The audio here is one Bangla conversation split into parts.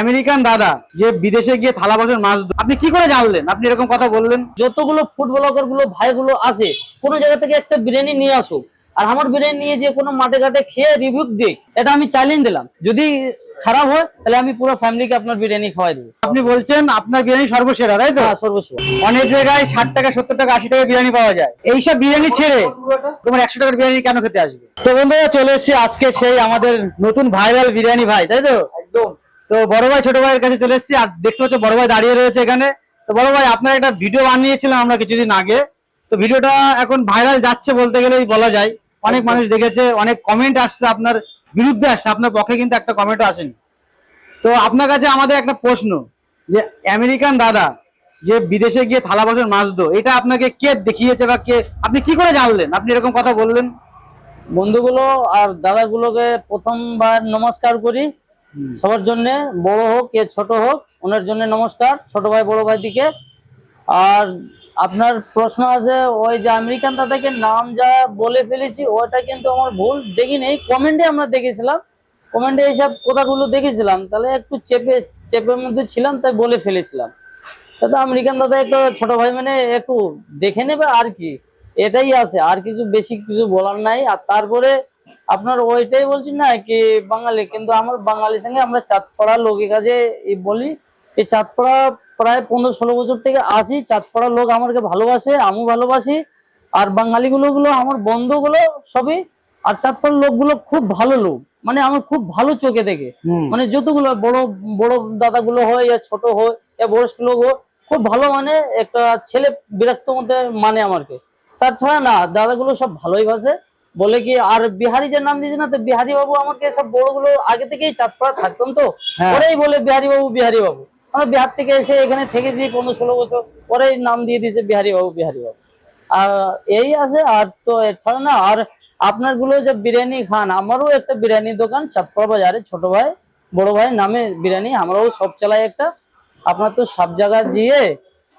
আমেরিকান দাদা যে বিদেশে গিয়ে থালা বাসন মাছ আপনি কি করে জানলেন? আপনি এরকম কথা বললেন? যতগুলো ফুড ব্লগারগুলো ভাইগুলো আছে কোনো জায়গা থেকে একটা বিরিয়ানি নিয়ে আসুক। আর আমার বিরিয়ানি নিয়ে যে কোনো মাঠে ঘাটে খেয়ে রিভিউ দিক এটা আমি চ্যালেঞ্জ দিলাম। যদি খারাপ হয় তাহলে আমি পুরো ফ্যামিলিকে আপনার বিরিয়ানি খাওয়াই দেবো। আপনি বলছেন আপনার বিরিয়ানি সর্বসেরা তাই তো? সর্বসেরা। অনেক জায়গায় ষাট টাকা সত্তর টাকা আশি টাকা বিরিয়ানি পাওয়া যায়। এইসব বিরিয়ানি ছেড়ে তোমার একশো টাকার বিরিয়ানি কেন খেতে আসবে? তো বন্ধুরা চলে এসেছি আজকে সেই আমাদের নতুন ভাইরাল বিরিয়ানি ভাই তাই তো? একদম। তো বড় ভাই, ছোট ভাইয়ের কাছে চলে এসেছি। আর দেখতে পাচ্ছ, বড় ভাই দাঁড়িয়ে রয়েছে এখানে। তো বড় ভাই, আপনার একটা ভিডিও বানিয়েছিলাম আমরা কিছুদিন আগে। তো ভিডিওটা এখন ভাইরাল যাচ্ছে বলতে গেলেই বলা যায়। অনেক মানুষ দেখেছে, অনেক কমেন্ট আসছে, আপনার বিরুদ্ধে আসছে। আপনার পক্ষে কিন্তু একটা কমেন্টও আসেনি। তো আপনার কাছে আমাদের একটা প্রশ্ন, যে আমেরিকান দাদা যে বিদেশে গিয়ে থালা বাসন দো এটা আপনাকে কে দেখিয়েছে বা কে, আপনি কি করে জানলেন? আপনি এরকম কথা বললেন। বন্ধুগুলো আর দাদাগুলোকে প্রথমবার নমস্কার করি। সবার জন্য বড় হোক কে ছোট হোক, ওনার জন্য নমস্কার, ছোট ভাই, বড় ভাই দিকে। আর আপনার প্রশ্ন আছে, ওই যে আমেরিকান দাদাকে নাম যা বলে ফেলেছি, ওটা কিন্তু আমার ভুল দেখি নেই কমেন্টে আমরা দেখেছিলাম। কমেন্টে এইসব কথাগুলো দেখেছিলাম, তাহলে একটু চেপে, চেপের মধ্যে ছিলাম, তাই বলে ফেলেছিলাম। দাদা আমেরিকান দাদা একটু ছোট ভাই মানে একটু দেখে নেবে আর কি। এটাই আছে, আর কিছু বেশি কিছু বলার নাই। আর তারপরে আপনার ওইটাই বলছি না কি বাঙালি? কিন্তু আমার বাঙালির সঙ্গে আমরা চাঁদপাড়ার লোকের কাছে বলি এই চাঁদপাড়া প্রায় পনেরো ষোলো বছর থেকে আসি। চাঁদপাড়ার লোক আমাকে ভালোবাসে আমিও ভালোবাসি। আর বাঙালি গুলো গুলো আমার বন্ধুগুলো সবই আর চাঁদপাড়ার লোকগুলো খুব ভালো লোক। মানে আমার খুব ভালো চোখে দেখে। মানে যতগুলো বড় বড় দাদাগুলো হয় ইয়া ছোট হয় ইয়া বয়স্ক লোক হোক খুব ভালো মানে একটা ছেলে বিরক্ত মধ্যে মানে আমাকে। তাছাড়া না দাদাগুলো সব ভালোই বাসে। বলে কি আর বিহারি যে নাম দিয়েছে না তো বিহারি বাবু আমাকে সব বড়গুলো আগে থেকেই চাঁদপাড়া থাকতাম তো? হ্যাঁ। ওরাই বলে বিহারি বাবু বিহারি বাবু। আমরা বিহার থেকে এসে এখানে থেকেছি পনেরো ষোলো বছর। ওরাই নাম দিয়ে দিয়েছে বিহারি বাবু বিহারি বাবু। আর এই আছে আর তো এছাড়া না আর আপনারগুলো যে বিরিয়ানি খান আমারও একটা বিরিয়ানির দোকান চাঁদপাড়া বাজারে ছোট ভাই বড় ভাই নামে বিরিয়ানি আমরাও সব চালাই একটা। আপনার তো সব জায়গায় গিয়ে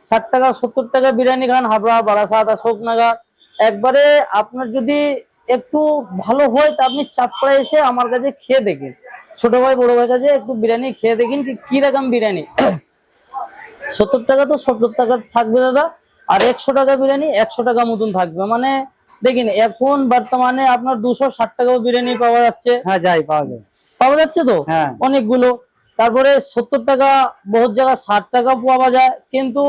ষাট টাকা সত্তর টাকা বিরিয়ানি খান হাবড়া বারাসাত অশোকনগর। একবারে আপনার যদি একটু ভালো হয় তা আপনি চাঁদপাড়া এসে আমার কাছে খেয়ে দেখেন। ছোট ভাই বড় ভাই কাছে একটু বিরিয়ানি খেয়ে দেখেন কি কি রকম বিরিয়ানি। সত্তর টাকা তো সত্তর টাকা থাকবে দাদা আর একশো টাকা বিরিয়ানি একশো টাকা মতন থাকবে। মানে দেখেন এখন বর্তমানে আপনার দুশো ষাট টাকাও বিরিয়ানি পাওয়া যাচ্ছে। হ্যাঁ যাই পাওয়া যায়। পাওয়া যাচ্ছে তো? হ্যাঁ। অনেকগুলো। তারপরে সত্তর টাকা বহুত জায়গা ষাট টাকা পাওয়া যায়। কিন্তু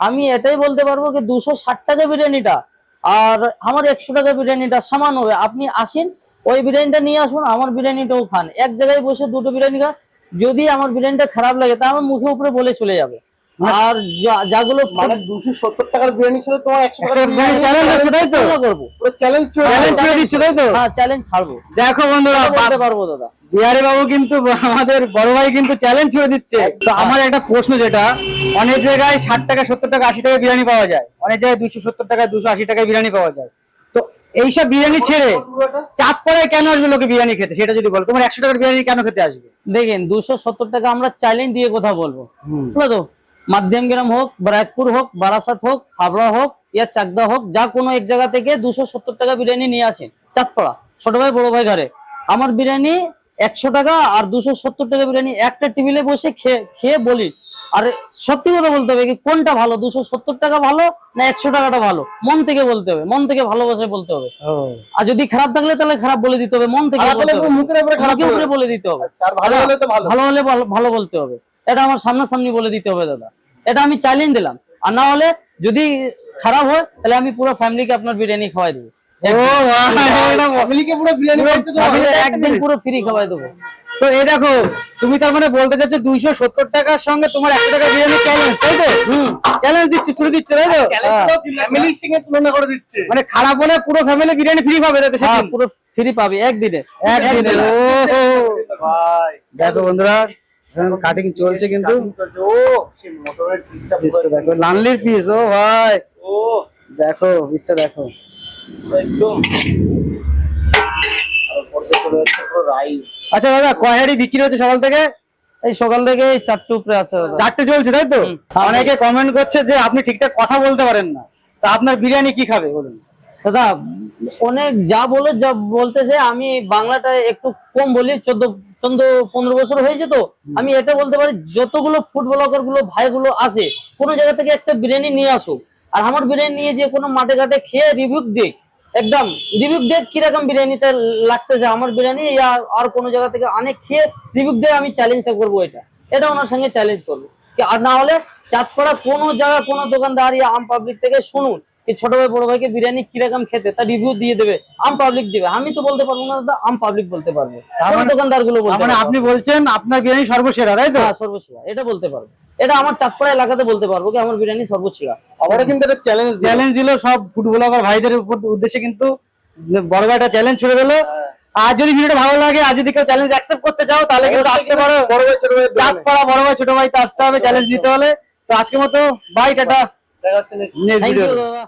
আমি এটাই বলতে পারব কি দুশো ষাট টাকা বিরিয়ানিটা আর আমার একশো টাকা বিরিয়ানিটা সমান হবে। আপনি আসেন, ওই বিরিয়ানিটা নিয়ে আসুন, আমার বিরিয়ানিটাও খান। এক জায়গায় বসে দুটো বিরিয়ানি খান, যদি আমার বিরিয়ানিটা খারাপ লাগে, তা আমার মুখে উপরে বলে চলে যাবে। আর যাগুলো মানে দুশো সত্তর টাকার বিরিয়ানির সাথে তোমার একশো বিরিয়ানি চ্যালেঞ্জ হ্যাঁ চ্যালেঞ্জ ছাড়বো। দেখো বন্ধুরা বলতে পারব দাদা। বিহারি বাবু কিন্তু আমাদের বড় ভাই কিন্তু চ্যালেঞ্জ দিচ্ছে। তো আমার একটা প্রশ্ন যেটা অনেক জায়গায় ষাট টাকা সত্তর টাকা আশি টাকা বিরিয়ানি পাওয়া যায়। অনেক জায়গায় দুশো সত্তর টাকা দুশো আশি টাকা বিরিয়ানি পাওয়া যায়। তো এইসব বিরিয়ানি ছেড়ে চাপ পরে কেন আসবে লোকে বিরিয়ানি খেতে? সেটা যদি বলো। তোমার একশো টাকার বিরিয়ানি কেন খেতে আসবে? দেখেন দুশো সত্তর টাকা আমরা চ্যালেঞ্জ দিয়ে কথা বলব। বুঝলো তো? মাধ্যম গ্রাম হোক ব্রাকপুর হোক বারাসাত হোক হাবড়া হোক ইয়া চাকদা হোক যা কোনো এক জায়গা থেকে দুশো সত্তর টাকা বিরিয়ানি নিয়ে আসেন। চাঁদপাড়া ছোট ভাই বড় ভাই ঘরে। আমার বিরিয়ানি একশো টাকা আর দুশো সত্তর টাকা বিরিয়ানি একটা টেবিলে বসে খেয়ে খেয়ে বলি। আর সত্যি কথা বলতে হবে কি কোনটা ভালো দুশো সত্তর টাকা ভালো না একশো টাকাটা ভালো? মন থেকে বলতে হবে মন থেকে ভালোবাসে বলতে হবে। আর যদি খারাপ থাকলে তাহলে খারাপ বলে দিতে হবে মন থেকে। বলে দিতে হবে। ভালো হলে তো ভালো। হলে ভালো বলতে হবে। এটা আমার সামনাসামনি বলে দিতে হবে দাদা। এটা আমি চ্যালেঞ্জ দিলাম। আর না হলে যদি খারাপ হয় তাহলে আমি পুরো ফ্যামিলিকে আপনার বিরিয়ানি খাওয়াই দেবো। ও ভাই, এটা বল। ফ্যামিলিকে পুরো বিরিয়ানি খাইতে তো family হবে। একদিন পুরো ফ্রি খাওয়াই দেবো। তো এই দেখো তুমি তার মানে বলতে চাচ্ছ দুইশো সত্তর টাকার সঙ্গে তোমার একশো টাকা বিরিয়ানি চ্যালেঞ্জ তাই তো? চ্যালেঞ্জ দিচ্ছে শুরু দিচ্ছে তাই তো? ফ্যামিলির সঙ্গে তুলনা করে দিচ্ছে। মানে খারাপ হলে পুরো ফ্যামিলি বিরিয়ানি ফ্রি পাবে হ্যাঁ? পুরো ফ্রি পাবি একদিনে। একদিনে। একদিনে। ও দেখো বন্ধুরা কাটিং চলছে কিন্তু। ও পিসটা পিসটা দেখো লানলির পিস ও ভাই। ও। দেখো পিসটা দেখো। একদম। আচ্ছা দাদা কয়ারি বিক্রি হচ্ছে সকাল থেকে? এই সকাল থেকে এই চারটে উপরে আছে চারটে চলছে তাই তো। অনেকে কমেন্ট করছে যে আপনি ঠিকঠাক কথা বলতে পারেন না। তা আপনার বিরিয়ানি কি খাবে বলুন। দাদা অনেক যা বলে যা বলতেছে আমি বাংলাটা একটু কম বলি চোদ্দ চন্দ্র পনেরো বছর হয়েছে তো। আমি এটা বলতে পারি যতগুলো ফুড ব্লগারগুলো ভাইগুলো আছে কোনো জায়গা থেকে একটা বিরিয়ানি নিয়ে আসুক আর আমার বিরিয়ানি নিয়ে যে কোনো মাঠে ঘাটে খেয়ে রিভিউ দিক। একদম রিভিউ দেখ কীরকম বিরিয়ানিটা লাগতেছে আমার বিরিয়ানি আর কোনো জায়গা থেকে অনেক খেয়ে রিভিউ দিয়ে আমি চ্যালেঞ্জটা করব এটা। এটা ওনার সঙ্গে চ্যালেঞ্জ করব। আর না হলে চাঁদপাড়া কোনো জায়গা কোনো দোকানদার ইয়া আম পাবলিক থেকে শুনুন। ছোট ভাই বড় ভাইকে বিরিয়ানি কীরকম খেতে তার রিভিউ দিয়ে দেবে আম পাবলিক দিবে। আমি তো বলতে পারব না দাদা আম পাবলিক বলতে পারব। মানে- দোকানদারগুলো বলতে মানে আপনি বলছেন আপনার বিরিয়ানি সর্বসেরা তাই তো? হ্যাঁ সর্বসেরা এটা বলতে পারব। এটা আমার চাঁদপাড়া এলাকাতে বলতে পারব কি আমার বিরিয়ানি সর্বসেরা। আমারও কিন্তু একটা চ্যালেঞ্জ চ্যালেঞ্জ দিল সব ফুড ব্লগার ভাইদের উপর উদ্দেশ্যে কিন্তু বড় ভাই একটা চ্যালেঞ্জ ছুড়ে দিল। আর যদি ভিডিওটা ভালো লাগে আর যদি কেউ চ্যালেঞ্জ অ্যাকসেপ্ট করতে চাও তাহলে কিন্তু আসতে পারো। বড় ভাই ছোট ভাই চাঁদ পাড়া বড় ভাই ছোট ভাই তো আসতে হবে চ্যালেঞ্জ দিতে হলে। তো আজকের মতো বাই টাটা। দেখা হচ্ছে নেক্সট ভিডিও দাদা।